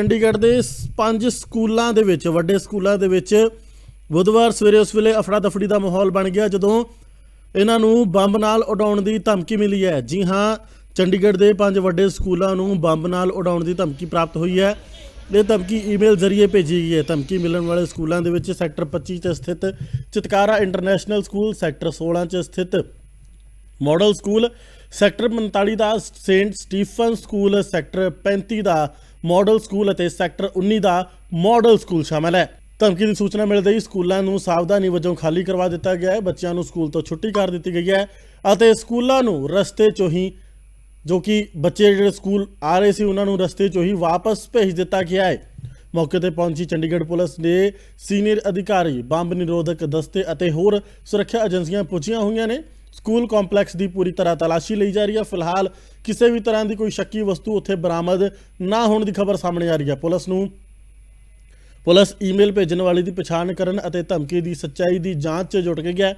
ਚੰਡੀਗੜ੍ਹ ਦੇ ਪੰਜ ਸਕੂਲਾਂ ਦੇ ਵਿੱਚ, ਵੱਡੇ ਸਕੂਲਾਂ ਦੇ ਵਿੱਚ ਬੁੱਧਵਾਰ ਸਵੇਰੇ ਉਸ ਵੇਲੇ ਅਫੜਾ ਦਫੜੀ ਦਾ ਮਾਹੌਲ ਬਣ ਗਿਆ, ਜਦੋਂ ਇਹਨਾਂ ਨੂੰ ਬੰਬ ਨਾਲ ਉਡਾਉਣ ਦੀ ਧਮਕੀ ਮਿਲੀ ਹੈ। ਜੀ ਹਾਂ, ਚੰਡੀਗੜ੍ਹ ਦੇ ਪੰਜ ਵੱਡੇ ਸਕੂਲਾਂ ਨੂੰ ਬੰਬ ਨਾਲ ਉਡਾਉਣ ਦੀ ਧਮਕੀ ਪ੍ਰਾਪਤ ਹੋਈ ਹੈ। ਇਹ ਧਮਕੀ ਈਮੇਲ ਜ਼ਰੀਏ ਭੇਜੀ ਗਈ ਹੈ। ਧਮਕੀ ਮਿਲਣ ਵਾਲੇ ਸਕੂਲਾਂ ਦੇ ਵਿੱਚ ਸੈਕਟਰ 25 'ਚ ਸਥਿਤ ਚਿਤਕਾਰਾ ਇੰਟਰਨੈਸ਼ਨਲ ਸਕੂਲ, ਸੈਕਟਰ 16 'ਚ ਸਥਿਤ ਮਾਡਲ ਸਕੂਲ, ਸੈਕਟਰ 45 ਦਾ ਸੇਂਟ ਸਟੀਫਨ ਸਕੂਲ, ਸੈਕਟਰ 35 ਦਾ ਮਾਡਲ ਸਕੂਲ ਅਤੇ ਸੈਕਟਰ 19 ਦਾ ਮਾਡਲ ਸਕੂਲ ਸ਼ਾਮਲ ਹੈ। ਧਮਕੀ ਦੀ ਸੂਚਨਾ ਮਿਲਦੇ ਹੀ ਸਕੂਲਾਂ ਨੂੰ ਸਾਵਧਾਨੀ ਵਜੋਂ ਖਾਲੀ ਕਰਵਾ ਦਿੱਤਾ ਗਿਆ ਹੈ। ਬੱਚਿਆਂ ਨੂੰ ਸਕੂਲ ਤੋਂ ਛੁੱਟੀ ਕਰ ਦਿੱਤੀ ਗਈ ਹੈ ਅਤੇ ਸਕੂਲਾਂ ਨੂੰ ਰਸਤੇ 'ਚੋਂ ਹੀ ਜੋ ਕਿ ਬੱਚੇ ਜਿਹੜੇ ਸਕੂਲ ਆ ਰਹੇ ਸੀ, ਉਹਨਾਂ ਨੂੰ ਰਸਤੇ 'ਚੋਂ ਹੀ ਵਾਪਸ ਭੇਜ ਦਿੱਤਾ ਗਿਆ ਹੈ। ਮੌਕੇ ਤੇ ਪਹੁੰਚੀ ਚੰਡੀਗੜ੍ਹ ਪੁਲਿਸ ਦੇ ਸੀਨੀਅਰ ਅਧਿਕਾਰੀ, ਬੰਬ ਨਿਰੋਧਕ ਦਸਤੇ ਅਤੇ ਹੋਰ ਸੁਰੱਖਿਆ ਏਜੰਸੀਆਂ ਪੁੱਛੀਆਂ ਹੋਈਆਂ ਨੇ। ਸਕੂਲ ਕੰਪਲੈਕਸ ਦੀ ਪੂਰੀ ਤਰ੍ਹਾਂ ਤਲਾਸ਼ੀ ਲਈ ਜਾ ਰਹੀ ਹੈ। ਫਿਲਹਾਲ ਕਿਸੇ ਵੀ ਤਰ੍ਹਾਂ ਦੀ ਕੋਈ ਸ਼ੱਕੀ ਵਸਤੂ ਉੱਥੇ ਬਰਾਮਦ ਨਾ ਹੋਣ ਦੀ ਖਬਰ ਸਾਹਮਣੇ ਆ ਰਹੀ ਹੈ। ਪੁਲਿਸ ਨੂੰ ਪੁਲਿਸ ਈਮੇਲ ਭੇਜਣ ਵਾਲੇ ਦੀ ਪਛਾਣ ਕਰਨ ਅਤੇ ਧਮਕੀ ਦੀ ਸੱਚਾਈ ਦੀ ਜਾਂਚ 'ਚ ਜੁਟ ਗਈ ਹੈ।